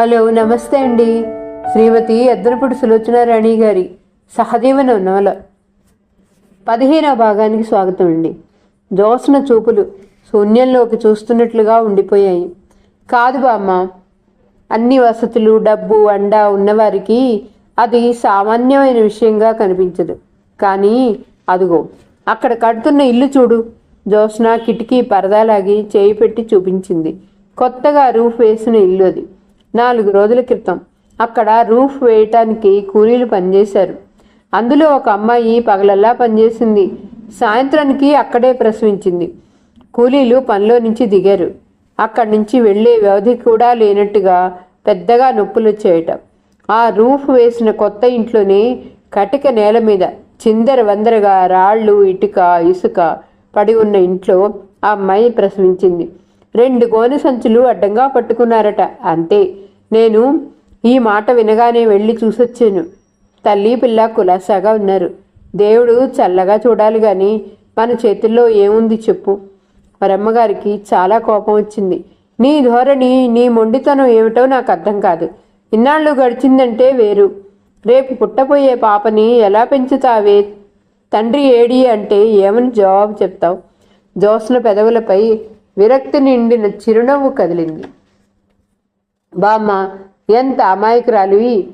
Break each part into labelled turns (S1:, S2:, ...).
S1: Hello నమస్తే అండి. శ్రీమతి ఎద్దనపూడి సులోచనారాణి గారి సహదేవన నవల. పదిహేనవ భాగానికి స్వాగతం అండి. జోస్న చూపులు శూన్యంలోకి చూస్తున్నట్లుగా ఉండిపోయాయి. కాదు బామ్మ అన్ని వసతులు డబ్బు అండ ఉన్నవారికి అది సామాన్యమైన విషయంగా కనిపించదు. కానీ అదిగో అక్కడ కడుతున్న ఇల్లు చూడు. జోస్న కిటికీ పరదాలాగి చేయి పెట్టి చూపించింది. కొత్తగా రూఫ్ వేసిన ఇల్లు అది. నాలుగు రోజుల క్రితం అక్కడ రూఫ్ వేయటానికి కూలీలు పనిచేశారు. అందులో ఒక అమ్మాయి పగలల్లా పనిచేసింది. సాయంత్రానికి అక్కడే ప్రసవించింది. కూలీలు పనిలో నుంచి దిగారు. అక్కడి నుంచి వెళ్ళే వ్యవధి కూడా లేనట్టుగా పెద్దగా నొప్పులు వచ్చేయట ఆ రూఫ్ వేసిన కొత్త ఇంట్లోనే కటిక నేల మీద చిందర వందరగా రాళ్ళు ఇటుక ఇసుక పడి ఉన్న ఇంట్లో ఆ అమ్మాయి ప్రసవించింది. రెండు గోనె సంచులు అడ్డంగా పట్టుకున్నారట. అంతే. నేను ఈ మాట వినగానే వెళ్ళి చూసొచ్చాను. తల్లి పిల్ల కులాసాగా ఉన్నారు. దేవుడు చల్లగా చూడాలి కానీ మన చేతుల్లో ఏముంది చెప్పు. వరమ్మగారికి చాలా కోపం వచ్చింది. నీ ధోరణి నీ మొండితనం ఏమిటో నాకు అర్థం కాదు. ఇన్నాళ్ళు గడిచిందంటే వేరు. రేపు పుట్టబోయే పాపని ఎలా పెంచుతావే? తండ్రి ఏడి అంటే ఏమని జవాబు చెప్తావు? జోస్న పెదవులపై విరక్తి నిండిన చిరునవ్వు కదిలింది. బామ్మ ఎంత అమాయకురాలివి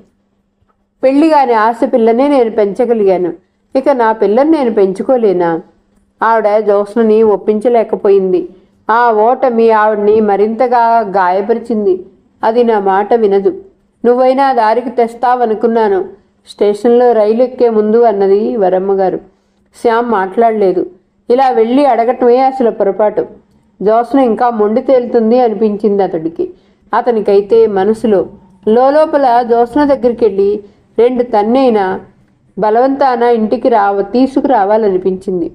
S1: పెళ్ళిగాని ఆశ పిల్లనే నేను పెంచగలిగాను. ఇక నా పిల్లని నేను పెంచుకోలేనా? ఆవిడ జోస్నని ఒప్పించలేకపోయింది. ఆ ఓటమి ఆవిడ్ని మరింతగా గాయపరిచింది. అది నా మాట వినదు. నువ్వైనా దారికి తెస్తావనుకున్నాను. స్టేషన్లో రైలు ఎక్కే ముందు అన్నది వరమ్మగారు. శ్యామ్ మాట్లాడలేదు. ఇలా వెళ్ళి అడగటమే అసలు పొరపాటు. జోస్న ఇంకా మొండి తేలుతుంది అనిపించింది అతడికి. అతనికైతే మనసులో లోపల జోస్న దగ్గరికి వెళ్ళి రెండు తన్నైనా బలవంతాన ఇంటికి రావ తీసుకురావాలనిపించింది.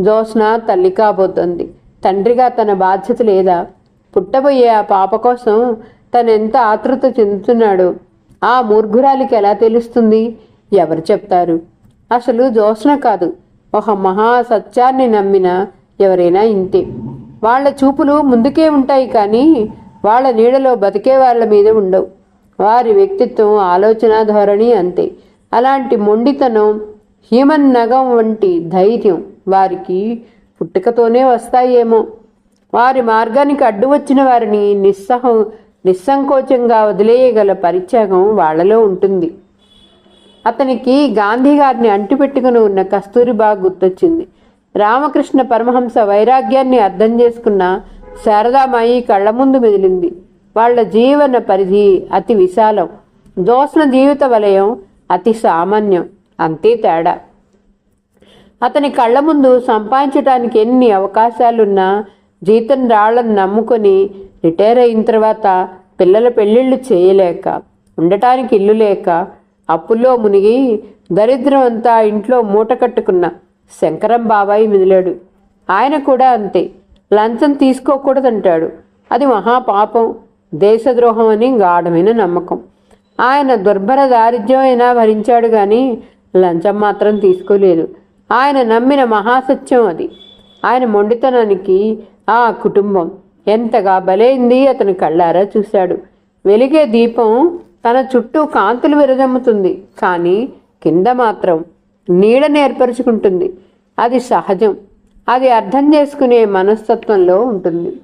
S1: జోస్న తల్లి కాబోతోంది. తండ్రిగా తన బాధ్యత లేదా? పుట్టబోయే ఆ పాప కోసం తనెంత ఆతృత చెందుతున్నాడో ఆ మూర్ఘురాలికి ఎలా తెలుస్తుంది? ఎవరు చెప్తారు? అసలు జోస్న కాదు ఒక మహా సత్యాన్ని నమ్మిన ఎవరైనా ఇంతే. వాళ్ళ చూపులు ముందుకే ఉంటాయి కానీ వాళ్ళ నీడలో బతికే వాళ్ళ మీద ఉండవు. వారి వ్యక్తిత్వం ఆలోచన ధోరణి అంతే. అలాంటి మొండితనం హ్యూమన్ నగం వంటి ధైర్యం వారికి పుట్టుకతోనే వస్తాయేమో. వారి మార్గానికి అడ్డు వచ్చిన వారిని నిస్సహం నిస్సంకోచంగా వదిలేయగల పరిత్యాగం వాళ్ళలో ఉంటుంది. అతనికి గాంధీ గారిని అంటిపెట్టుకుని ఉన్న కస్తూరిబా గుర్తొచ్చింది. రామకృష్ణ పరమహంస వైరాగ్యాన్ని అర్థం చేసుకున్న శారదామాయి కళ్ళ ముందు మెదిలింది. వాళ్ళ జీవన పరిధి అతి విశాలం. జోస్న జీవిత వలయం అతి సామాన్యం. అంతే తేడా. అతని కళ్ళ ముందు సంపాదించడానికి ఎన్ని అవకాశాలున్నా జీతం రాళ్ళను నమ్ముకొని రిటైర్ అయిన తర్వాత పిల్లల పెళ్ళిళ్ళు చేయలేక ఉండటానికి ఇల్లు లేక అప్పుల్లో మునిగి దరిద్రం అంతా ఇంట్లో మూట కట్టుకున్న శంకరం బాబాయి మిదిలాడు ఆయన కూడా అంతే. లంచం తీసుకోకూడదంటాడు. అది మహాపాపం. దేశద్రోహం అని గాఢమైన నమ్మకం. ఆయన దుర్భర దారిద్ర్యం అయినా భరించాడు కానీ లంచం మాత్రం తీసుకోలేదు. ఆయన నమ్మిన మహాసత్యం అది. ఆయన మొండితనానికి ఆ కుటుంబం ఎంతగా బలైంది అతని కళ్ళారా చూశాడు. వెలిగే దీపం తన చుట్టూ కాంతులు విరజమ్ముతుంది కానీ కింద మాత్రం నీడను ఏర్పరచుకుంటుంది. అది సహజం. అది అర్థం చేసుకునే మనస్తత్వంలో ఉంటుంది.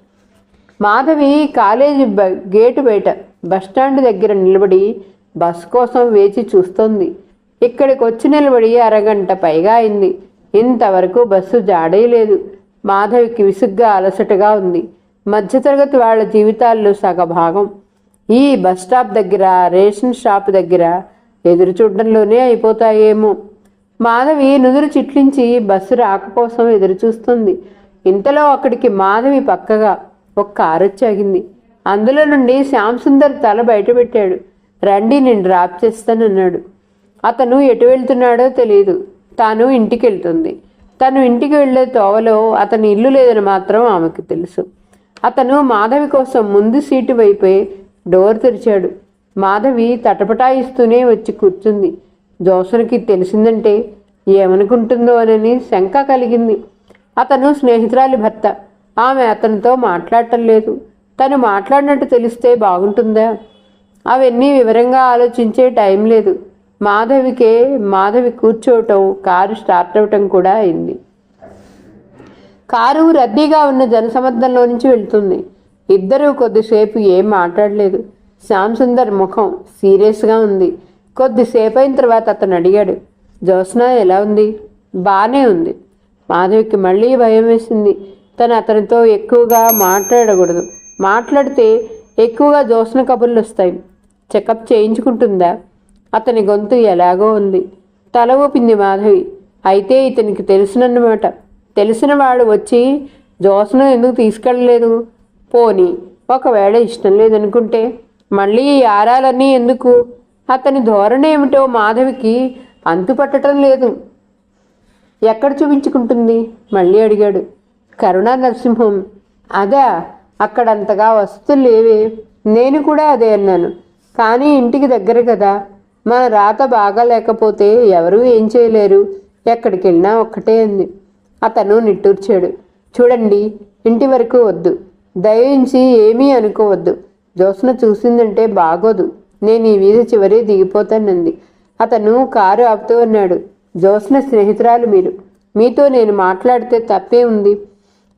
S1: మాధవి కాలేజీ బ- గేటు బయట బస్టాండ్ దగ్గర నిలబడి బస్ కోసం వేచి చూస్తోంది. ఇక్కడికి వచ్చి నిలబడి అరగంట పైగా అయింది. ఇంతవరకు బస్సు జాడేయలేదు మాధవికి విసుగ్గా అలసటగా ఉంది. మధ్యతరగతి వాళ్ళ జీవితాల్లో సగభాగం. ఈ బస్ స్టాప్ దగ్గర రేషన్ షాప్ దగ్గర ఎదురు చూడడంలోనే అయిపోతాయేమో. మాధవి నుదురు చిట్లించి బస్సు రాక కోసం ఇంతలో అక్కడికి మాధవి పక్కగా ఒక కారు వచ్చి అందులో నుండి శ్యామ్ సుందర్ తల బయటపెట్టాడు. రండి నేను డ్రాప్ చేస్తానన్నాడు. అతను ఎటు వెళ్తున్నాడో తెలియదు తాను ఇంటికి వెళ్తుంది తను ఇంటికి వెళ్ళే తోవలో అతని ఇల్లు లేదని మాత్రం ఆమెకు తెలుసు. అతను మాధవి కోసం ముందు సీటు వైపే డోర్ తెరిచాడు. మాధవి తటపటాయిస్తూనే వచ్చి కూర్చుంది. జోసన్కి తెలిసిందంటే ఏమనుకుంటుందో అని శంక కలిగింది. అతను స్నేహితురాలి భర్త. ఆమె అతనితో మాట్లాడటం లేదు. తను మాట్లాడినట్టు తెలిస్తే బాగుంటుందా? అవన్నీ వివరంగా ఆలోచించే టైం లేదు. మాధవికే మాధవి కూర్చోవటం కారు స్టార్ట్ అవటం కూడా అయింది. కారు రద్దీగా ఉన్న జనసమర్థంలో నుంచి వెళ్తుంది. ఇద్దరూ కొద్దిసేపు ఏం మాట్లాడలేదు. శ్యామ్ సుందర్ ముఖం సీరియస్గా ఉంది. కొద్దిసేపు అయిన తర్వాత అతను అడిగాడు జ్యోత్స్న ఎలా ఉంది? బాగానే ఉంది. మాధవికి మళ్ళీ భయం వేసింది. తను అతనితో ఎక్కువగా మాట్లాడకూడదు. మాట్లాడితే ఎక్కువగా జ్యోత్స్న కబుర్లు వస్తాయి. చెకప్ చేయించుకుంటుందా? అతని గొంతు ఎలాగో ఉంది. తల ఊపింది మాధవి. అయితే ఇతనికి తెలుసునన్నమాట. తెలిసిన వాడు వచ్చి జ్యోత్స్న ఎందుకు తీసుకెళ్ళలేదు? పోని ఒకవేళ ఇష్టం లేదనుకుంటే. మళ్ళీ ఈ ఆరాలన్నీ ఎందుకు? అతని ధోరణి ఏమిటో మాధవికి అంతుపట్టడం లేదు. ఎక్కడ చూపించుకుంటుంది? మళ్ళీ అడిగాడు. కరుణా నరసింహం. అదా అక్కడంతగా వస్తువులు లేవే. నేను కూడా అదే అన్నాను. కానీ ఇంటికి దగ్గర కదా. మన రాత బాగా లేకపోతే ఎవరూ ఏం చేయలేరు. ఎక్కడికి వెళ్ళినా ఒక్కటే అంది. అతను నిట్టూర్చాడు. చూడండి ఇంటి వరకు వద్దు. దయించి ఏమీ అనుకోవద్దు. జ్యోత్స్న చూసిందంటే బాగోదు. నేను ఈ వీధి చివరి దిగిపోతానంది. అతను కారు ఆపుతూ ఉన్నాడు జోస్న స్నేహితురాలు మీరు. మీతో నేను మాట్లాడితే తప్పే ఉంది.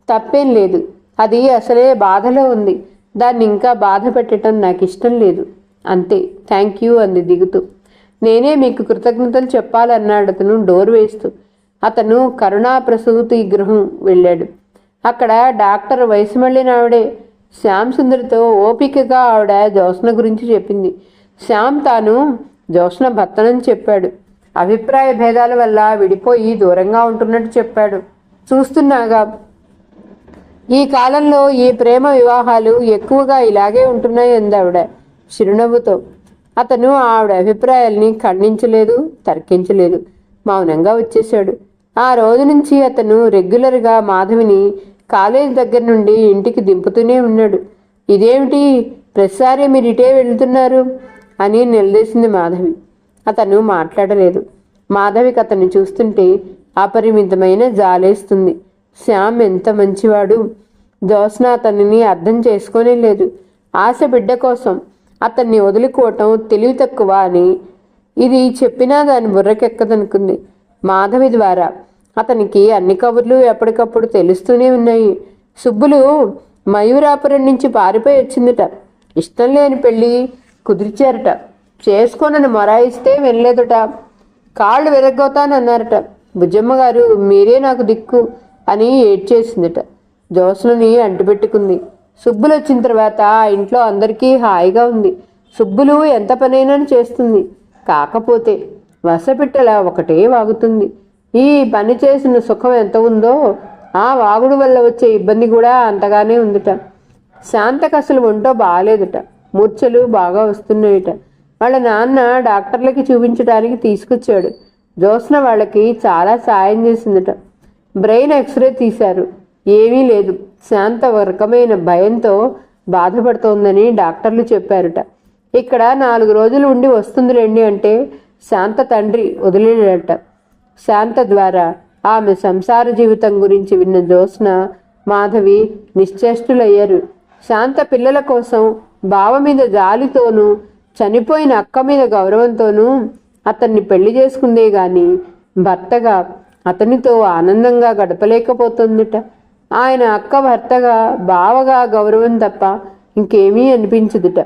S1: తప్పేం లేదు. అది అసలే బాధలో ఉంది. దాన్ని ఇంకా బాధ పెట్టడం నాకు ఇష్టం లేదు. అంతే. థ్యాంక్ యూ అంది దిగుతూ. నేనే మీకు కృతజ్ఞతలు చెప్పాలన్నాడు అతను డోర్ వేస్తూ. అతను కరుణా ప్రసూతి గృహం వెళ్ళాడు. అక్కడ డాక్టర్ వయసు మళ్ళిన ఆవిడే శ్యామ్ సుందరితో ఓపికగా ఆవిడ జోస్న గురించి చెప్పింది. శ్యామ్ తాను జ్యోత్స్న భర్తనని చెప్పాడు. అభిప్రాయ భేదాల వల్ల విడిపోయి దూరంగా ఉంటున్నట్టు చెప్పాడు. చూస్తున్నాగా. ఈ కాలంలో ఈ ప్రేమ వివాహాలు ఎక్కువగా ఇలాగే ఉంటున్నాయి అంది ఆవిడ చిరునవ్వుతో. అతను ఆవిడ అభిప్రాయాల్ని ఖండించలేదు తర్కించలేదు. మౌనంగా వచ్చేశాడు. ఆ రోజు నుంచి అతను రెగ్యులర్గా మాధవిని కాలేజ్ దగ్గర నుండి ఇంటికి దింపుతూనే ఉన్నాడు. ఇదేమిటి? ప్రతిసారి మీరు ఇటే వెళ్తున్నారు? అని నిలదీసింది మాధవి. అతను మాట్లాడలేదు. మాధవికి అతన్ని చూస్తుంటే అపరిమితమైన జాలేస్తుంది. శ్యామ్ ఎంత మంచివాడు? జ్యోత్స్న అతనిని అర్థం చేసుకోనే లేదు ఆశ బిడ్డ కోసం అతన్ని వదులుకోవటం తెలివి తక్కువ అని ఇది చెప్పినా దాని బుర్రకెక్కదనుకుంది. మాధవి ద్వారా అతనికి అన్ని కబుర్లు ఎప్పటికప్పుడు తెలుస్తూనే ఉన్నాయి. సుబ్బులు మయూరాపురం నుంచి పారిపోయి వచ్చిందిట. ఇష్టం లేని పెళ్ళి కుదిరిచారట. చేసుకోనని మొరాయిస్తే వినలేదుట. కాళ్ళు విరగ్గవుతానన్నారట బుజ్జమ్మ గారు మీరే నాకు దిక్కు అని ఏడ్చేసిందిట. జోస్నని అంటుపెట్టుకుంది. సుబ్బులు వచ్చిన తర్వాత ఆ ఇంట్లో అందరికీ హాయిగా ఉంది. సుబ్బులు ఎంత పనైనా చేస్తుంది. కాకపోతే వసపిట్టల ఒకటే వాగుతుంది. ఈ పని చేసిన సుఖం ఎంత ఉందో ఆ వాగుడు వల్ల వచ్చే ఇబ్బంది కూడా అంతగానే ఉందిట. శాంతకసలు అసలు ఒంటో బాగాలేదుట. మూర్ఛలు బాగా వస్తున్నాయిట. వాళ్ళ నాన్న డాక్టర్లకి చూపించడానికి తీసుకొచ్చాడు. జ్యోత్స్న వాళ్ళకి చాలా సాయం చేసిందట. బ్రెయిన్ ఎక్స్రే తీశారు. ఏమీ లేదు. శాంత రకమైన భయంతో బాధపడుతోందని డాక్టర్లు చెప్పారట. ఇక్కడ నాలుగు రోజులు ఉండి వస్తుంది రండి అంటే శాంత తండ్రి వదిలేడట. శాంత ద్వారా ఆమె సంసార జీవితం గురించి విన్న జ్యోత్స్న మాధవి నిశ్చేష్టులయ్యారు. శాంత పిల్లల కోసం బావ మీద జాలితోనూ చనిపోయిన అక్క మీద గౌరవంతోనూ అతన్ని పెళ్ళి చేసుకుందే గాని భర్తగా అతనితో ఆనందంగా గడపలేకపోతుందిట. ఆయన అక్క భర్తగా బావగా గౌరవం తప్ప ఇంకేమీ అనిపించదుట.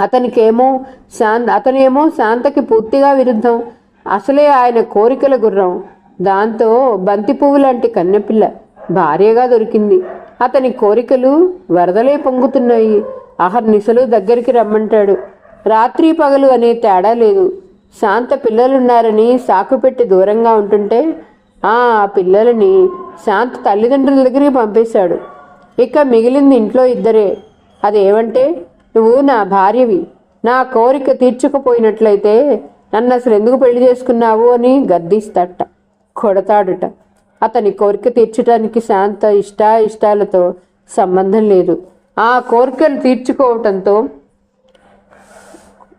S1: అతనికేమో శాంత అతనేమో శాంతకి పూర్తిగా విరుద్ధం. అసలే ఆయన కోరికల గుర్రం. దాంతో బంతి పువ్వు లాంటి కన్నెపిల్ల భార్యగా దొరికింది. అతని కోరికలు వరదలే పొంగుతున్నాయి. అహర్నిశలు దగ్గరికి రమ్మంటాడు. రాత్రి పగలు అనే తేడా లేదు. శాంత పిల్లలున్నారని సాకు పెట్టి దూరంగా ఉంటుంటే ఆ పిల్లలని శాంత తల్లిదండ్రుల దగ్గరికి పంపేశాడు. ఇక మిగిలింది ఇంట్లో ఇద్దరే. అదేమంటే నువ్వు నా భార్యవి. నా కోరిక తీర్చకపోయినట్లయితే నన్ను అసలు ఎందుకు పెళ్ళి చేసుకున్నావు అని గద్దిస్తాడట కొడతాడుట. అతని కోరిక తీర్చడానికి శాంత ఇష్ట ఇష్టాలతో సంబంధం లేదు. ఆ కోరికలు తీర్చుకోవటంతో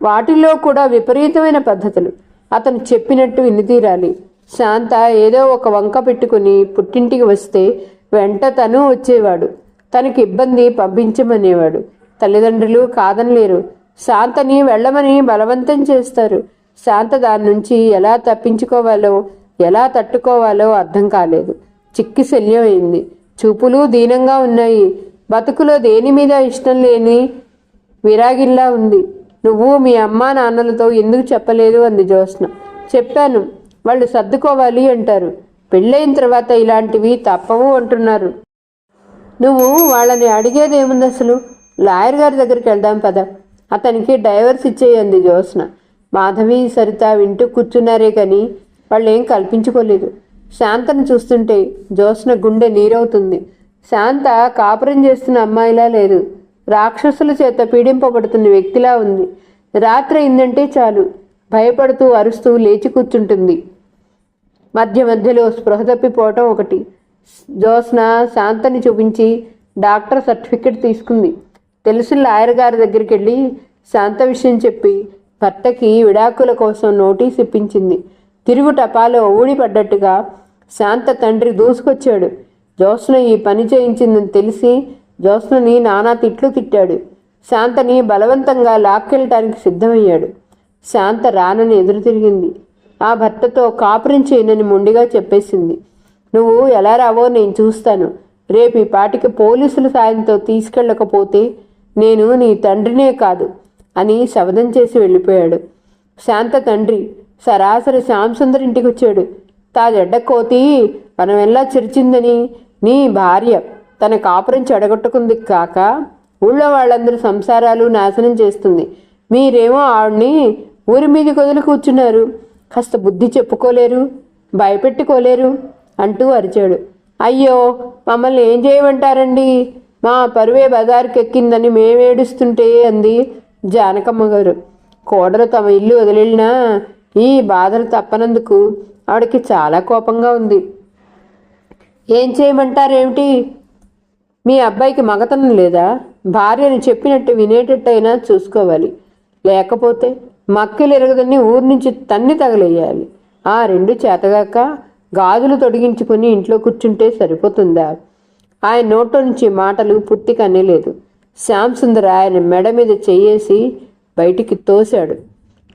S1: వాటిలో కూడా విపరీతమైన పద్ధతులు. అతను చెప్పినట్టు వినితీరాలి శాంత ఏదో ఒక వంక పెట్టుకుని పుట్టింటికి వస్తే వెంట తను వచ్చేవాడు. తనకి ఇబ్బంది పంపించమనేవాడు. తల్లిదండ్రులు కాదనలేరు. శాంతని వెళ్ళమని బలవంతం చేస్తారు. శాంత దాని నుంచి ఎలా తప్పించుకోవాలో ఎలా తట్టుకోవాలో అర్థం కాలేదు. చిక్కి శల్యమైంది చూపులు దీనంగా ఉన్నాయి. బతుకులో దేని మీద ఇష్టం లేని విరాగిల్లా ఉంది. నువ్వు మీ అమ్మా నాన్నలతో ఎందుకు చెప్పలేదు? అంది జ్యోత్స్న. చెప్పాను. వాళ్ళు సర్దుకోవాలి అంటారు. పెళ్ళైన తర్వాత ఇలాంటివి తప్పవు అంటున్నారు. నువ్వు వాళ్ళని అడిగేదేముంది అసలు? లాయర్ గారి దగ్గరికి వెళ్దాం పద. అతనికి డైవర్స్ ఇచ్చేయంది జ్యోత్స్న. మాధవి సరిత వింటూ కూర్చున్నారే కానీ వాళ్ళు ఏం కల్పించుకోలేదు. శాంతను చూస్తుంటే జ్యోత్స్న గుండె నీరవుతుంది. శాంత కాపురం చేస్తున్న అమ్మాయిలా లేదు. రాక్షసుల చేత పీడింపబడుతున్న వ్యక్తిలా ఉంది. రాత్రి అయిందంటే చాలు. భయపడుతూ అరుస్తూ లేచి కూర్చుంటుంది. మధ్య మధ్యలో స్పృహ తప్పిపోవటం ఒకటి. జోస్న శాంతని చూపించి డాక్టర్ సర్టిఫికెట్ తీసుకుంది. తెలిసిన లాయర్ గారి దగ్గరికి వెళ్ళి శాంత విషయం చెప్పి భర్తకి విడాకుల కోసం నోటీస్ ఇప్పించింది. తిరుగు టపాలో ఊడిపడ్డట్టుగా శాంత తండ్రి దూసుకొచ్చాడు. జ్యోత్స్న ఈ పని చేయించిందని తెలిసి జ్యోత్స్నని నానా తిట్లు తిట్టాడు. శాంతని బలవంతంగా లాక్కెళ్ళటానికి సిద్ధమయ్యాడు. శాంత రానని ఎదురు తిరిగింది. ఆ భర్తతో కాపురం చేయనని మొండిగా చెప్పేసింది. నువ్వు ఎలా రావో నేను చూస్తాను. రేపు ఈ పాటికి పోలీసుల సాయంతో తీసుకెళ్ళకపోతే నేను నీ తండ్రినే కాదు అని శబదం చేసి వెళ్ళిపోయాడు. శాంత తండ్రి సరాసరి శ్యామసుందర్ ఇంటికి వచ్చాడు తా జడ్డ కోతి మనమెల్లా చిరిచిందని నీ భార్య తన కాపురం చెడగొట్టుకుంది కాక ఊళ్ళో వాళ్ళందరి సంసారాలు నాశనం చేస్తుంది. మీరేమో ఆవిడ్ని ఊరి మీద కొదులు కూర్చున్నారు. కాస్త బుద్ధి చెప్పుకోలేరు భయపెట్టుకోలేరు అంటూ అరిచాడు. అయ్యో మమ్మల్ని ఏం చేయమంటారండి? మా పరువే బజారుకి ఎక్కిందని మేమేడుస్తుంటే అంది జానకమ్మ గారు. కోడలు తమ ఇల్లు వదిలినా ఈ బాధలు తప్పనందుకు ఆవిడకి చాలా కోపంగా ఉంది. ఏం చేయమంటారేమిటి? మీ అబ్బాయికి మగతనం లేదా? భార్యను చెప్పినట్టు వినేటట్టయినా చూసుకోవాలి. లేకపోతే మక్కలు ఎరగదని ఊరి నుంచి తన్ని తగలేయాలి. ఆ రెండు చేతగాక గాజులు తొడిగించుకొని ఇంట్లో కూర్చుంటే సరిపోతుందా? ఆయన నోట్లో నుంచి మాటలు పుట్టి కన్నలేదు శ్యామ్ సుందర్ ఆయన మెడ మీద చేయేసి బయటికి తోశాడు.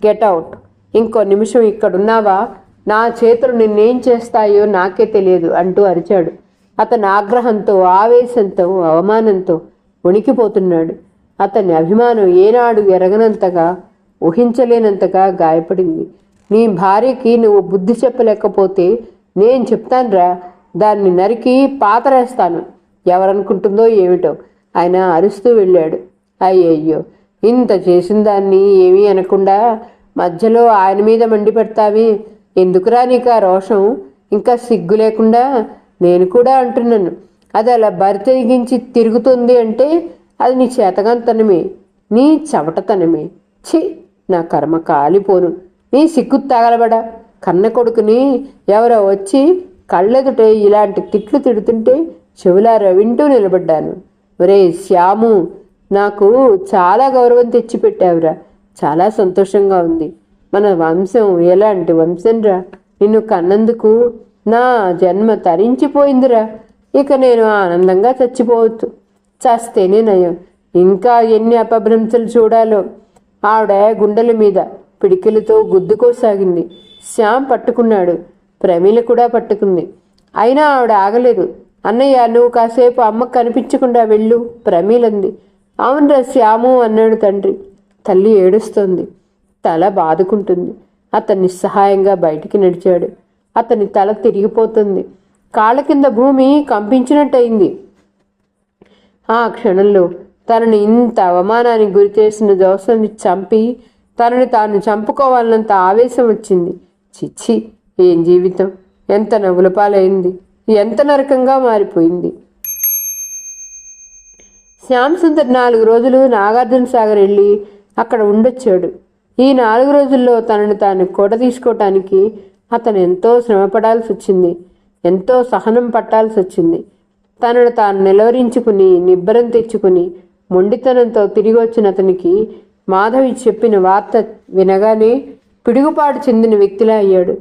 S1: Get out. ఇంకో నిమిషం ఇక్కడున్నావా? నా చేతులు నిన్నేం చేస్తాయో నాకే తెలియదు అంటూ అరిచాడు. అతని ఆగ్రహంతో ఆవేశంతో అవమానంతో వణికిపోతున్నాడు. అతని అభిమానం ఏనాడు ఎరగనంతగా ఊహించలేనంతగా గాయపడింది. నీ భార్యకి నువ్వు బుద్ధి చెప్పలేకపోతే నేను చెప్తానురా దాన్ని నరికి పాతరేస్తాను. ఎవరనుకుంటుందో ఏమిటో ఆయన అరుస్తూ వెళ్ళాడు. అయ్యయ్యో ఇంత చేసిన దాన్ని ఏమీ అనకుండా మధ్యలో ఆయన మీద మండిపెడతావి? ఎందుకురా నీకు ఆ రోషం? ఇంకా సిగ్గు లేకుండా నేను కూడా అంటున్నాను. అది అలా బరితెగించి తిరుగుతుంది అంటే అది నీ చేతగాంతనమే నీ చవటతనమే. ఛీ నా కర్మ కాలిపోను. నీ సిగ్గు తగలబడా. కన్న కొడుకుని ఎవరో వచ్చి కళ్ళెదుటే ఇలాంటి తిట్లు తిడుతుంటే చెవులార వింటూ నిలబడ్డాను. ఒరే శ్యాము నాకు చాలా గౌరవం తెచ్చిపెట్టావురా. చాలా సంతోషంగా ఉంది. మన వంశం ఎలాంటి వంశంరా? నిన్ను కన్నందుకు నా జన్మ తరించిపోయిందిరా. ఇక నేను ఆనందంగా చచ్చిపోవచ్చు చస్తేనే నయం. ఇంకా ఎన్ని అపభ్రంశలు చూడాలో. ఆవిడ గుండెల మీద పిడికిలతో గుద్దుకోసాగింది. శ్యామ్ పట్టుకున్నాడు. ప్రమీల కూడా పట్టుకుంది. అయినా ఆవిడ ఆగలేదు. అన్నయ్య నువ్వు కాసేపు అమ్మకు కనిపించకుండా వెళ్ళు ప్రమీలంది. అవునరా శ్యాము అన్నాడు తండ్రి. తల్లి ఏడుస్తోంది. తల బాదుకుంటుంది. అతన్ని నిస్సహాయంగా బయటికి నడిచాడు. అతని తల తిరిగిపోతుంది. కాళ్ళ కింద భూమి కంపించినట్టయింది. ఆ క్షణంలో తనని ఇంత అవమానానికి గురి చేసిన జోసన్ని చంపి తనని తాను చంపుకోవాలన్నంత ఆవేశం వచ్చింది. చిచ్చి ఏం జీవితం? ఎంత నవ్వులపాలైంది. ఎంత నరకంగా మారిపోయింది. శ్యామ్ సుందర్ నాలుగు రోజులు నాగార్జున సాగర్ వెళ్ళి అక్కడ ఉండొచ్చాడు. ఈ నాలుగు రోజుల్లో తనని తాను కూడ తీసుకోవటానికి అతను ఎంతో శ్రమపడాల్సి వచ్చింది. ఎంతో సహనం పట్టాల్సి వచ్చింది. తనను తాను నిలవరించుకుని నిబ్బరం తెచ్చుకుని మొండితనంతో తిరిగి వచ్చిన అతనికి మాధవి చెప్పిన వార్త వినగానే పిడుగుపాటు చెందిన వ్యక్తిలా అయ్యాడు.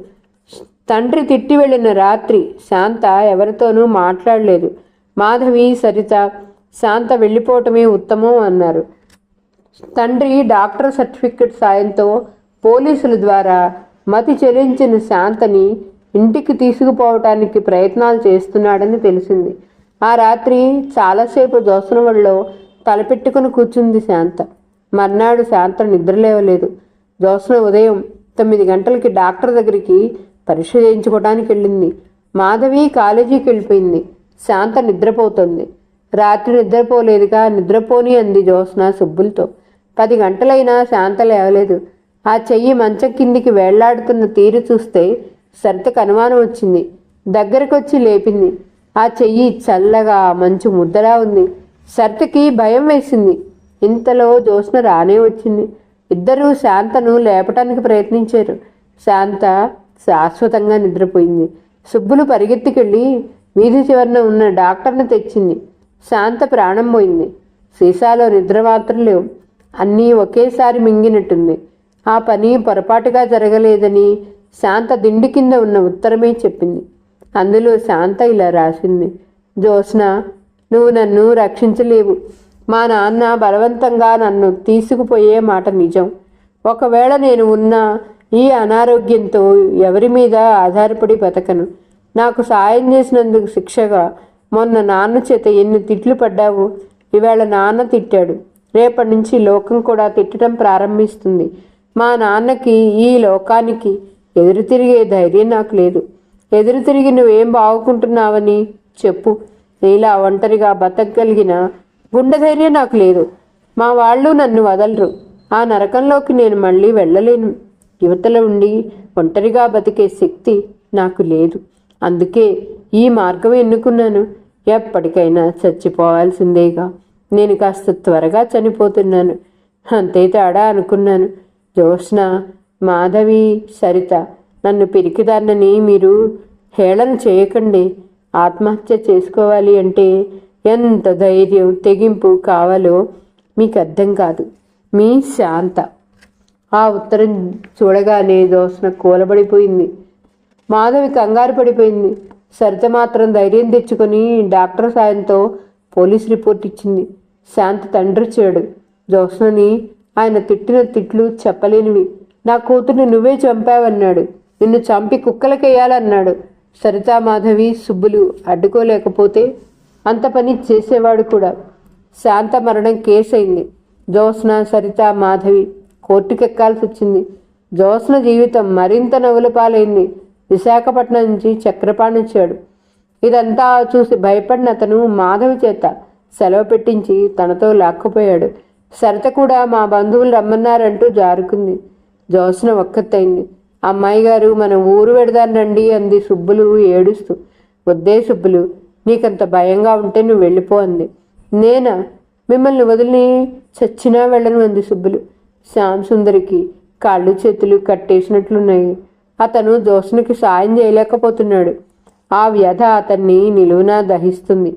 S1: తండ్రి తిట్టి వెళ్ళిన రాత్రి శాంత ఎవరితోనూ మాట్లాడలేదు. మాధవి సరిత శాంత వెళ్ళిపోవటమే ఉత్తమం అన్నారు. తండ్రి డాక్టర్ సర్టిఫికెట్ సాయంతో పోలీసుల ద్వారా మతి చెలించిన శాంతని ఇంటికి తీసుకుపోవటానికి ప్రయత్నాలు చేస్తున్నాడని తెలిసింది. ఆ రాత్రి చాలాసేపు జోసనవడిలో తలపెట్టుకుని కూర్చుంది శాంత. మర్నాడు శాంత నిద్రలేవలేదు జోసన ఉదయం తొమ్మిది గంటలకి డాక్టర్ దగ్గరికి పరీక్ష చేయించుకోవడానికి వెళ్ళింది. మాధవి కాలేజీకి వెళ్ళిపోయింది. శాంత నిద్రపోతుంది. రాత్రి నిద్రపోలేదుగా నిద్రపోని అంది జ్యోత్స్న సుబ్బులతో. పది గంటలైనా శాంత లేవలేదు. ఆ చెయ్యి మంచం కిందికి వేళ్ళాడుతున్న తీరు చూస్తే సరితకు అనుమానం వచ్చింది. దగ్గరకొచ్చి లేపింది. ఆ చెయ్యి చల్లగా మంచు ముద్దలా ఉంది. సరితకి భయం వేసింది. ఇంతలో జ్యోత్స్న రానే వచ్చింది. ఇద్దరూ శాంతను లేపటానికి ప్రయత్నించారు. శాంత శాశ్వతంగా నిద్రపోయింది. సుబ్బులు పరిగెత్తుకెళ్ళి వీధి చివరన ఉన్న డాక్టర్ని తెచ్చింది. శాంత ప్రాణం పోయింది. సీసాలో నిద్ర మాత్రం లేవు. అన్నీ ఒకేసారి మింగినట్టుంది. ఆ పని పొరపాటుగా జరగలేదని శాంత దిండి కింద ఉన్న ఉత్తరమే చెప్పింది. అందులో శాంత ఇలా రాసింది. జోస్న నువ్వు నన్ను రక్షించలేవు. మా నాన్న బలవంతంగా నన్ను తీసుకుపోయే మాట నిజం. ఒకవేళ నేను ఉన్న ఈ అనారోగ్యంతో ఎవరి మీద ఆధారపడి బతకను? నాకు సాయం చేసినందుకు శిక్షగా మొన్న నాన్న చేత ఎన్ని తిట్లు పడ్డావు ఈవేళ నాన్న తిట్టాడు. రేపటి నుంచి లోకం కూడా తిట్టడం ప్రారంభిస్తుంది. మా నాన్నకి ఈ లోకానికి ఎదురు తిరిగే ధైర్యం నాకు లేదు. ఎదురు తిరిగి నువ్వేం బాగుకుంటున్నావని చెప్పు. నీలా ఒంటరిగా బతకగలిగిన గుండె ధైర్యం నాకు లేదు. మా వాళ్ళు నన్ను వదలరు. ఆ నరకంలోకి నేను మళ్ళీ వెళ్ళలేను. యువతల ఉండి ఒంటరిగా బతికే శక్తి నాకు లేదు. అందుకే ఈ మార్గం ఎన్నుకున్నాను. ఎప్పటికైనా చచ్చిపోవాల్సిందేగా. నేను కాస్త త్వరగా చనిపోతున్నాను. అంతే తేడా అనుకున్నాను. జ్యోత్స్న మాధవి సరిత నన్ను పిరికిదాన్నని మీరు హేళన చేయకండి. ఆత్మహత్య చేసుకోవాలి అంటే ఎంత ధైర్యం తెగింపు కావాలో మీకు అర్థం కాదు. మీ శాంత. ఆ ఉత్తరం చూడగానే దోసన కూలబడిపోయింది. మాధవి కంగారు పడిపోయింది. సరిత మాత్రం ధైర్యం తెచ్చుకొని డాక్టర్ సాయంతో పోలీస్ రిపోర్ట్ ఇచ్చింది. శాంత తండ్రి చేడు. జ్యోత్స్నని ఆయన తిట్టిన తిట్లు చెప్పలేనివి. నా కూతుర్ని నువ్వే చంపావన్నాడు. నిన్ను చంపి కుక్కలకేయాలన్నాడు. సరితా మాధవి సుబ్బులు అడ్డుకోలేకపోతే అంత పని చేసేవాడు కూడా. శాంత మరణం కేసైంది అయింది జ్యోత్స్న సరిత మాధవి కోర్టుకెక్కాల్సి వచ్చింది జ్యోత్స్న జీవితం మరింత నవ్వుల పాలైంది. విశాఖపట్నం నుంచి చక్రపాణించాడు ఇదంతా చూసి భయపడిన అతను మాధవి చేత సెలవు పెట్టించి తనతో లాక్కుపోయాడు. సరిత కూడా మా బంధువులు రమ్మన్నారంటూ జారుకుంది. జ్యోత్స్న ఒక్కత్తైంది అమ్మాయి గారు మన ఊరు వెడదానండి అంది సుబ్బులు ఏడుస్తూ. వద్దే సుబ్బులు నీకంత భయంగా ఉంటే నువ్వు వెళ్ళిపో అంది. నేనా? మిమ్మల్ని వదిలిని చచ్చినా వెళ్ళను అంది సుబ్బులు. శ్యామ్ సుందరికి కాళ్ళు చేతులు కట్టేసినట్లున్నాయి. అతను జ్యోత్స్నకి సాయం చేయలేకపోతున్నాడు. ఆ వ్యధ అతన్ని నిలువునా దహిస్తుంది.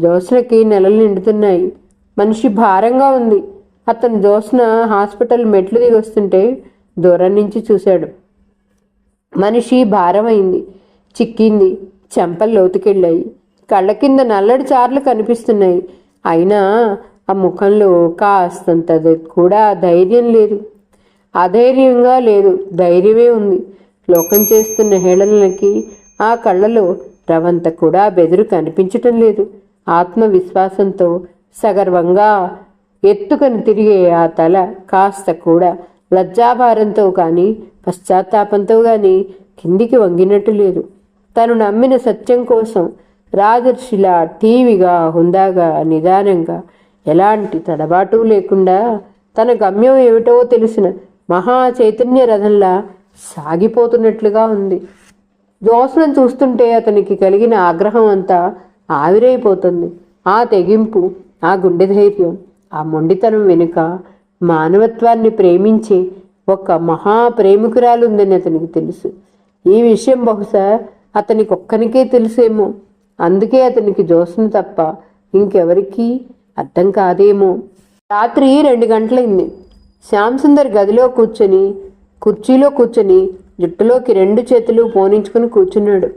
S1: జ్యోత్స్నకి నెలలు నిండుతున్నాయి. మనిషి భారంగా ఉంది. అతను జ్యోత్స్న హాస్పిటల్ మెట్లు దిగి వస్తుంటే దూరం నుంచి చూశాడు. మనిషి భారమైంది. చిక్కింది. చెంపలు లోతుకెళ్ళాయి. కళ్ళ కింద నల్లడి చార్లు కనిపిస్తున్నాయి. అయినా ఆ ముఖంలో కాస్తంత కూడా ధైర్యం లేదు. అధైర్యంగా లేదు. ధైర్యమే ఉంది. లోకం చేస్తున్న హేళనలకి ఆ కళ్ళలో రవంత కూడా బెదురు కనిపించటం లేదు. ఆత్మవిశ్వాసంతో సగర్వంగా ఎత్తుకొని తిరిగే ఆ తల కాస్త కూడా లజ్జాభారంతో కానీ పశ్చాత్తాపంతో కానీ కిందికి వంగినట్టు లేదు. తను నమ్మిన సత్యం కోసం రాజర్షిలా టీవీగా హుందాగా నిదానంగా ఎలాంటి తడబాటు లేకుండా తన గమ్యం ఏమిటో తెలిసిన మహా చైతన్య రథంలా సాగిపోతున్నట్లుగా ఉంది. జోస్లను చూస్తుంటే అతనికి కలిగిన ఆగ్రహం అంతా ఆవిరైపోతుంది. ఆ తెగింపు ఆ గుండె ధైర్యం ఆ మొండితనం వెనుక మానవత్వాన్ని ప్రేమించే ఒక మహా ప్రేమికురాలుందని అతనికి తెలుసు. ఈ విషయం బహుశా అతనికి ఒక్కనికే తెలుసేమో. అందుకే అతనికి జోసం తప్ప ఇంకెవరికీ అర్థం కాదేమో. రాత్రి రెండు గంటలైంది. శ్యామ్ సుందర్ గదిలో కూర్చొని కుర్చీలో కూర్చొని జుట్టులోకి రెండు చేతులు పోనించుకుని కూర్చున్నాడు.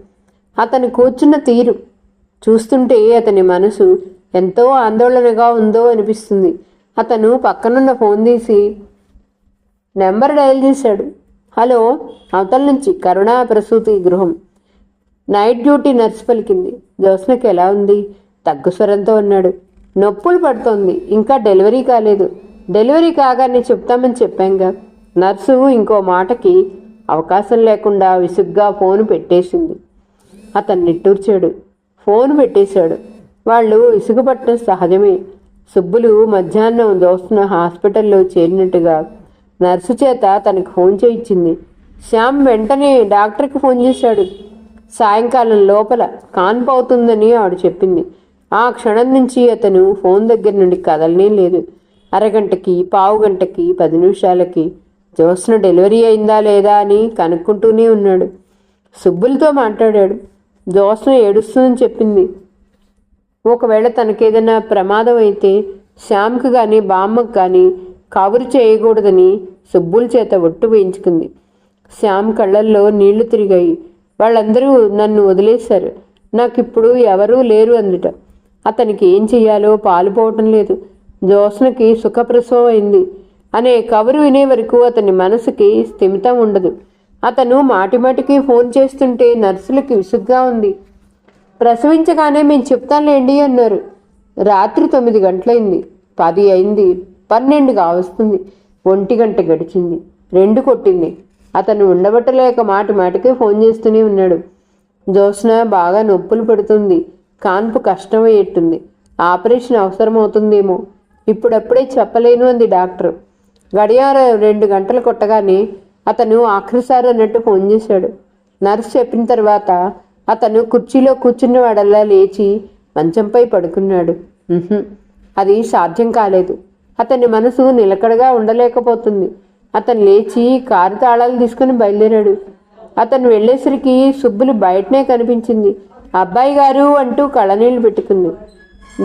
S1: అతను కూర్చున్న తీరు చూస్తుంటే అతని మనసు ఎంతో ఆందోళనగా ఉందో అనిపిస్తుంది. అతను పక్కనున్న ఫోన్ తీసి నెంబర్ డయల్ చేశాడు. హలో అవతల నుంచి కరుణా ప్రసూతి గృహం. నైట్ డ్యూటీ నర్స్ పలికింది. జోస్నకి ఎలా ఉంది? తగ్గు స్వరంతో ఉన్నాడు నొప్పులు పడుతోంది. ఇంకా డెలివరీ కాలేదు. డెలివరీ కాగానే చెప్తామని చెప్పాంగా. నర్సు ఇంకో మాటకి అవకాశం లేకుండా విసుగ్గా ఫోన్ పెట్టేసింది. అతను నిట్టూర్చాడు. ఫోన్ పెట్టేశాడు. వాళ్ళు ఇసుగుపట్టడం సహజమే. సుబ్బులు మధ్యాహ్నం దోస్తున్న హాస్పిటల్లో చేరినట్టుగా నర్సు చేత తనకు ఫోన్ చేయించింది. శ్యామ్ వెంటనే డాక్టర్కి ఫోన్ చేశాడు. సాయంకాలం లోపల కాన్పు అవుతుందని ఆవిడ చెప్పింది. ఆ క్షణం నుంచి అతను ఫోన్ దగ్గర నుండి కదలనే లేదు. అరగంటకి పావు గంటకి పది నిమిషాలకి జోస్న డెలివరీ అయిందా లేదా అని కనుక్కుంటూనే ఉన్నాడు. సుబ్బులతో మాట్లాడాడు. దోషం ఏడుస్తుందని చెప్పింది. ఒకవేళ తనకేదైనా ప్రమాదం అయితే శ్యామ్కి కానీ బామ్మకు కానీ కబురు చేయకూడదని సుబ్బుల చేత ఒట్టు వేయించుకుంది. శ్యామ్ కళ్ళల్లో నీళ్ళు తిరిగాయి. వాళ్ళందరూ నన్ను వదిలేశారు. నాకిప్పుడు ఎవరూ లేరు అందుట. అతనికి ఏం చెయ్యాలో పాలుపోవటం లేదు. జోస్నకి సుఖప్రసవం అయింది. అనే కబురు వినే వరకు అతని మనసుకి స్థిమితం ఉండదు. అతను మాటిమాటికి ఫోన్ చేస్తుంటే నర్సులకి విసుగ్గా ఉంది. ప్రసవించగానే మేము చెప్తానులేండి అన్నారు. రాత్రి తొమ్మిది గంటలైంది. పది అయింది. పన్నెండుగా వస్తుంది. ఒంటి గంట గడిచింది. రెండు కొట్టింది. అతను ఉండబట్టలేక మాటి మాటికే ఫోన్ చేస్తూనే ఉన్నాడు. జ్యోత్స్న బాగా నొప్పులు పెడుతుంది. కాన్పు కష్టమయ్యేట్టుంది. ఆపరేషన్ అవసరమవుతుందేమో. ఇప్పుడప్పుడే చెప్పలేను అంది డాక్టర్. గడియారం రెండు గంటలు కొట్టగానే అతను ఆఖరిసారి అన్నట్టు ఫోన్ చేశాడు. నర్స్ చెప్పిన తర్వాత అతను కుర్చీలో కూర్చున్నవాడల్లా లేచి మంచంపై పడుకున్నాడు. అది సాధ్యం కాలేదు. అతని మనసు నిలకడగా ఉండలేకపోతుంది. అతను లేచి కారు తాళాలు తీసుకుని బయలుదేరాడు. అతను వెళ్ళేసరికి సుబ్బులు బయటనే కనిపించింది. అబ్బాయి గారు అంటూ కళ్ళనీళ్ళు పెట్టుకుంది.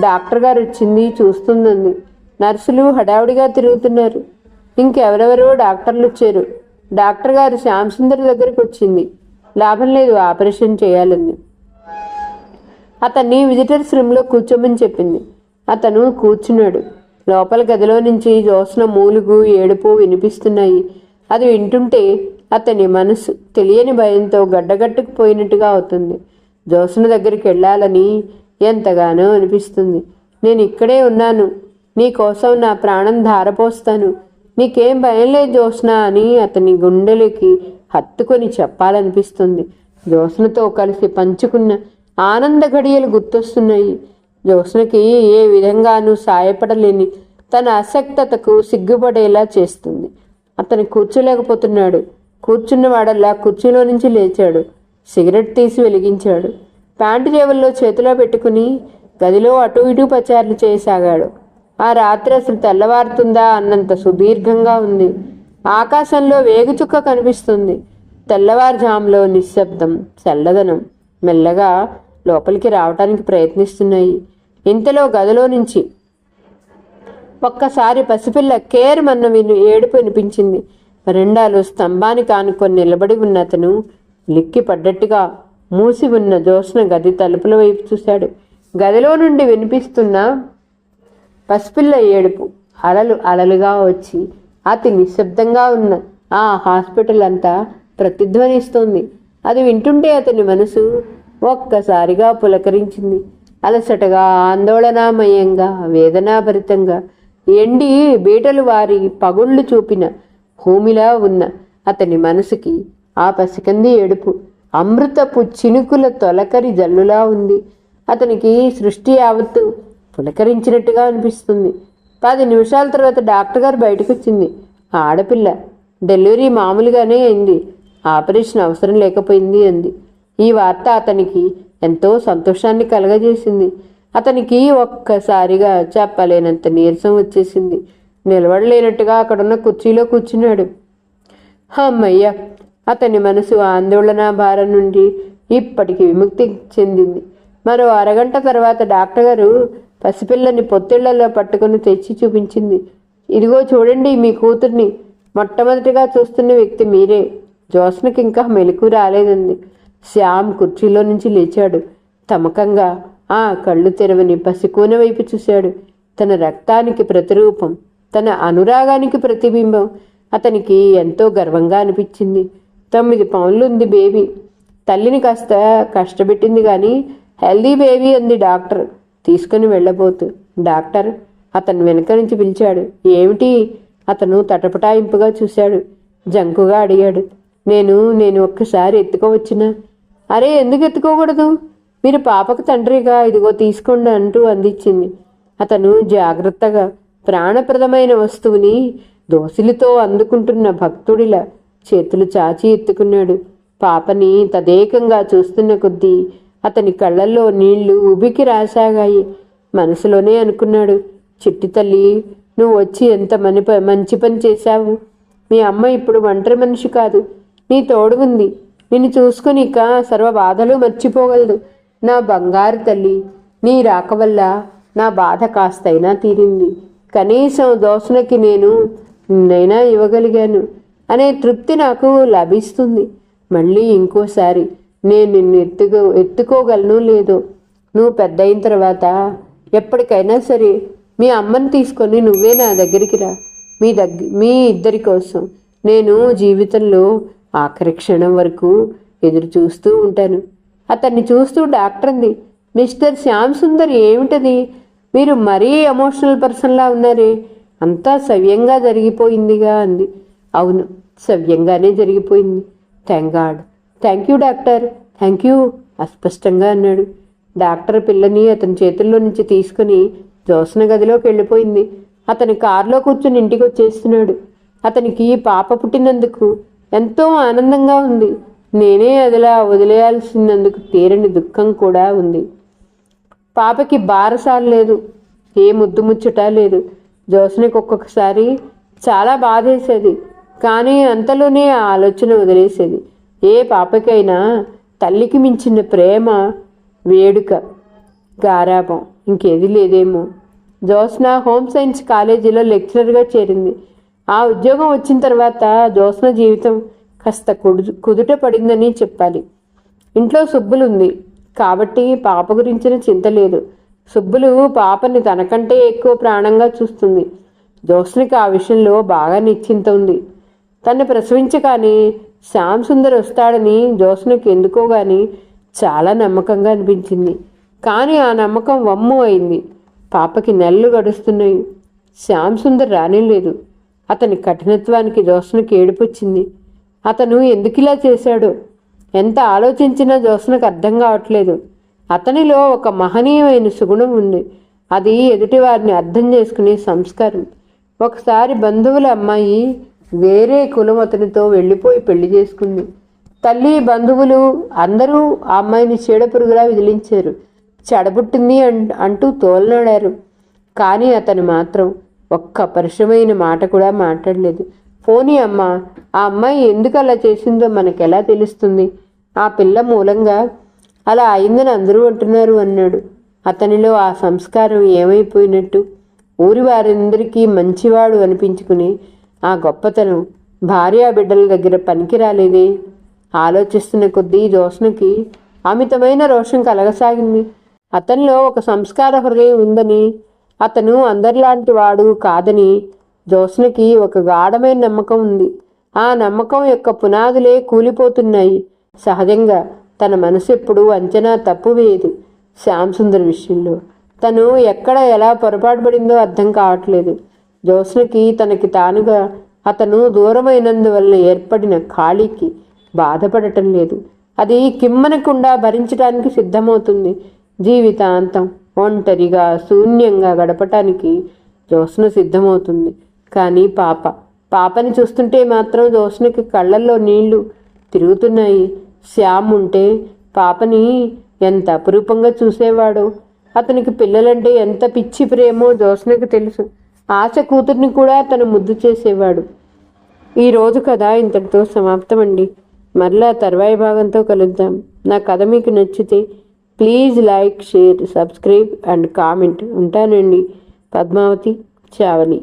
S1: డాక్టర్ గారు వచ్చింది చూస్తుందంది. నర్సులు హడావుడిగా తిరుగుతున్నారు. ఇంకెవరెవరో డాక్టర్లు వచ్చారు. డాక్టర్ గారు శ్యామ్ సుందర్ దగ్గరికి వచ్చింది. లాభం లేదు ఆపరేషన్ చేయాలంది అతన్ని విజిటర్స్ రూమ్లో కూర్చోమని చెప్పింది. అతను కూర్చున్నాడు. లోపల గదిలో నుంచి జోస్న మూలుగు ఏడుపు వినిపిస్తున్నాయి. అది వింటుంటే అతని మనసు తెలియని భయంతో గడ్డగట్టుకుపోయినట్టుగా అవుతుంది. జోస్న దగ్గరికి వెళ్ళాలని ఎంతగానో అనిపిస్తుంది. నేను ఇక్కడే ఉన్నాను. నీ కోసం నా ప్రాణం ధారపోస్తాను. నీకేం భయం లేదు జ్యోత్స్న. అని అతని గుండెలకి హత్తుకొని చెప్పాలనిపిస్తుంది. జ్యోత్స్నతో కలిసి పంచుకున్న ఆనంద ఘడియలు గుర్తొస్తున్నాయి. జ్యోత్స్నకి ఏ విధంగానూ సాయపడలేని తన అసక్తతకు సిగ్గుపడేలా చేస్తుంది. అతను కూర్చోలేకపోతున్నాడు. కూర్చున్నవాడల్లా కుర్చీలో నుంచి లేచాడు. సిగరెట్ తీసి వెలిగించాడు. ప్యాంటు జేబుల్లో చేతిలో పెట్టుకుని గదిలో అటు ఇటు పచారులు చేయసాగాడు. ఆ రాత్రి అసలు తెల్లవారుతుందా అన్నంత సుదీర్ఘంగా ఉంది. ఆకాశంలో వేగుచుక్క కనిపిస్తుంది. తెల్లవారుజాములో నిశ్శబ్దం చల్లదనం మెల్లగా లోపలికి రావటానికి ప్రయత్నిస్తున్నాయి. ఇంతలో గదిలో నుంచి ఒక్కసారి పసిపిల్ల కేర్ మన్న విను ఏడుపు వినిపించింది. వరండాలో స్తంభానికి ఆనుకొని నిలబడి ఉన్న అతను లిక్కి పడ్డట్టుగా మూసి ఉన్న జోస్న గది తలుపుల వైపు చూశాడు. గదిలో నుండి వినిపిస్తున్న పసిపిల్ల ఏడుపు. అలలు అలలుగా వచ్చి అతి నిశ్శబ్దంగా ఉన్న ఆ హాస్పిటల్ అంతా ప్రతిధ్వనిస్తోంది. అది వింటుంటే అతని మనసు ఒక్కసారిగా పులకరించింది. అలసటగా ఆందోళనామయంగా వేదనాభరితంగా ఎండి బీటలు వారి పగుళ్ళు చూపిన భూమిలా ఉన్న అతని మనసుకి ఆ పసికంది ఏడుపు అమృతపు చినుకుల తొలకరి జల్లులా ఉంది. అతనికి సృష్టి యావత్తు పులకరించినట్టుగా అనిపిస్తుంది. పది నిమిషాల తర్వాత డాక్టర్ గారు బయటకు వచ్చింది ఆడపిల్ల డెలివరీ మామూలుగానే అయింది. ఆపరేషన్ అవసరం లేకపోయింది అంది. ఈ వార్త అతనికి ఎంతో సంతోషాన్ని కలగజేసింది. అతనికి ఒక్కసారిగా చెప్పలేనంత నీరసం వచ్చేసింది. నిలబడలేనట్టుగా అక్కడున్న కుర్చీలో కూర్చున్నాడు. అమ్మయ్య అతని మనసు ఆందోళన భారం నుండి ఇప్పటికి విముక్తి చెందింది. మరో అరగంట తర్వాత డాక్టర్ గారు పసిపిల్లని పొత్తిళ్ళలో పట్టుకుని తెచ్చి చూపించింది. ఇదిగో చూడండి మీ కూతుర్ని. మొట్టమొదటిగా చూస్తున్న వ్యక్తి మీరే. జోస్నకి ఇంకా మెలకు రాలేదండి శ్యామ్ కుర్చీలో నుంచి లేచాడు. తమకంగా ఆ కళ్ళు తెరవని పసికూన వైపు చూశాడు. తన రక్తానికి ప్రతిరూపం తన అనురాగానికి ప్రతిబింబం అతనికి ఎంతో గర్వంగా అనిపించింది. తొమ్మిది పౌన్లుంది బేబీ. తల్లిని కాస్త కష్టపెట్టింది కానీ హెల్దీ బేబీ అంది డాక్టర్. తీసుకుని వెళ్ళబోతు డాక్టర్ అతను వెనక నుంచి పిలిచాడు. ఏమిటి? అతను తటపటాయింపుగా చూశాడు. జంకుగా అడిగాడు. నేను నేను ఒక్కసారి ఎత్తుకోవచ్చునా? అరే ఎందుకు ఎత్తుకోకూడదు? మీరు పాపకు తండ్రిగా ఇదిగో తీసుకోండి అంటూ అందించింది. అతను జాగ్రత్తగా ప్రాణప్రదమైన వస్తువుని దోసిలితో అందుకుంటున్న భక్తుడిలా చేతులు చాచి ఎత్తుకున్నాడు. పాపని తదేకంగా చూస్తున్న కొద్దీ అతని కళ్ళల్లో నీళ్ళు ఉబికి రాసాగాయి. మనసులోనే అనుకున్నాడు చిట్టి తల్లి నువ్వు వచ్చి ఎంత మని ప- మంచి పని చేశావు. మీ అమ్మ ఇప్పుడు ఒంటరి మనిషి కాదు. నీ తోడు ఉంది నిన్ను చూసుకునిక సర్వ బాధలు మర్చిపోగలదు. నా బంగారు తల్లి నీ రాక వల్ల నా బాధ కాస్తైనా తీరింది. కనీసం దోసనకి నేను నైనా ఇవ్వగలిగాను. అనే తృప్తి నాకు లభిస్తుంది. మళ్ళీ ఇంకోసారి నేను నిన్ను ఎత్తుకో ఎత్తుకోగలను లేదు. నువ్వు పెద్ద అయిన తర్వాత ఎప్పటికైనా సరే మీ అమ్మని తీసుకొని నువ్వే నా దగ్గరికి రా. మీ దగ్గర మీ ఇద్దరి కోసం నేను జీవితంలో ఆఖరి క్షణం వరకు ఎదురు చూస్తూ ఉంటాను. అతన్ని చూస్తూ డాక్టర్ంది మిస్టర్ శ్యామ్ సుందర్ ఏమిటది? మీరు మరీ ఎమోషనల్ పర్సన్లా ఉన్నారే. అంతా సవ్యంగా జరిగిపోయిందిగా అంది. అవును సవ్యంగానే జరిగిపోయింది. Thank God thank you doctor. Thank you అస్పష్టంగా అన్నాడు. డాక్టర్ పిల్లని అతని చేతుల్లో నుంచి తీసుకుని జోసన గదిలోకి వెళ్ళిపోయింది. అతని కారులో కూర్చుని ఇంటికి వచ్చేస్తున్నాడు. అతనికి పాప పుట్టినందుకు ఎంతో ఆనందంగా ఉంది. నేనే అదిలా వదిలేయాల్సినందుకు తీరని దుఃఖం కూడా ఉంది. పాపకి బారసాలు లేదు. ఏ ముద్దు ముచ్చట లేదు. జోసనకి ఒక్కొక్కసారి చాలా బాధేసేది. కానీ అంతలోనే ఆ ఆలోచన వదిలేసేది. ఏ పాపకైనా తల్లికి మించిన ప్రేమ వేడుక గారాపం ఇంకేది లేదేమో. జోస్న హోమ్ సైన్స్ కాలేజీలో లెక్చరర్గా చేరింది. ఆ ఉద్యోగం వచ్చిన తర్వాత జోస్న జీవితం కాస్త కుదు కుదుట పడిందని చెప్పాలి. ఇంట్లో సుబ్బులు ఉంది కాబట్టి పాప గురించిన చింత లేదు. సుబ్బులు పాపని తనకంటే ఎక్కువ ప్రాణంగా చూస్తుంది. జోస్నకి ఆ విషయంలో బాగా నిశ్చింత ఉంది. తను ప్రసవించగానే శ్యామ్ సుందర్ వస్తాడని జోస్నకి ఎందుకో గాని చాలా నమ్మకంగా అనిపించింది. కానీ ఆ నమ్మకం వమ్ము అయింది. పాపకి నెలలు గడుస్తున్నాయి. శ్యామ్ సుందర్ రానిలేదు. అతని కఠినత్వానికి జోస్నకి ఏడుపొచ్చింది. అతను ఎందుకు ఇలా చేశాడో? ఎంత ఆలోచించినా జోస్నకు అర్థం కావట్లేదు. అతనిలో ఒక మహనీయమైన సుగుణం ఉంది. అది ఎదుటివారిని అర్థం చేసుకునే సంస్కారం. ఒకసారి బంధువుల అమ్మాయి వేరే కులం అతనితో వెళ్ళిపోయి పెళ్ళి చేసుకుంది. తల్లి బంధువులు అందరూ ఆ అమ్మాయిని చీడపురుగులా విదిలించారు. చెడబుట్టింది అన్- అంటూ తోలనాడారు. కానీ అతను మాత్రం ఒక్క పరిశ్రమైన మాట కూడా మాట్లాడలేదు. పోనీ అమ్మ ఆ అమ్మాయి ఎందుకు అలా చేసిందో మనకెలా తెలుస్తుంది? ఆ పిల్ల మూలంగా అలా అయిందని అందరూ అంటున్నారు అన్నాడు. అతనిలో ఆ సంస్కారం ఏమైపోయినట్టు ఊరి వారందరికీ మంచివాడు అనిపించుకుని ఆ గొప్పతనం భార్యా బిడ్డల దగ్గర పనికి రాలేదే ఆలోచిస్తున్న కొద్దీ జోస్నకి అమితమైన రోషం కలగసాగింది. అతనిలో ఒక సంస్కార హృదయం ఉందని అతను అందరిలాంటి వాడు కాదని జోస్నకి ఒక గాఢమైన నమ్మకం ఉంది. ఆ నమ్మకం యొక్క పునాదులే కూలిపోతున్నాయి. సహజంగా తన మనసు ఎప్పుడూ అంచనా తప్పువేయదు శ్యామ్ సుందర్ విషయంలో. తను ఎక్కడ ఎలా పొరపాటు పడిందో అర్థం కావట్లేదు. జ్యోత్స్నకి తనకి తానుగా అతను దూరమైనందువల్ల ఏర్పడిన ఖాళీకి బాధపడటం లేదు. అది కిమ్మనకుండా భరించడానికి సిద్ధమవుతుంది. జీవితాంతం ఒంటరిగా శూన్యంగా గడపటానికి జ్యోత్స్న సిద్ధమవుతుంది. కానీ పాప పాపని చూస్తుంటే మాత్రం జ్యోత్స్నకి కళ్ళల్లో నీళ్ళు తిరుగుతున్నాయి. శ్యామ్ ఉంటే పాపని ఎంత అపురూపంగా చూసేవాడో అతనికి పిల్లలంటే ఎంత పిచ్చి ప్రేమో జ్యోత్స్నకి తెలుసు. ఆశ కూతుర్ని కూడా తను ముద్దు చేసేవాడు. ఈ రోజు కథ ఇంతటితో సమాప్తమండి. మరలా తర్వాయి భాగంతో కలుద్దాం. నా కథ మీకు నచ్చితే please like share subscribe and comment. ఉంటానండి. పద్మావతి చావలి.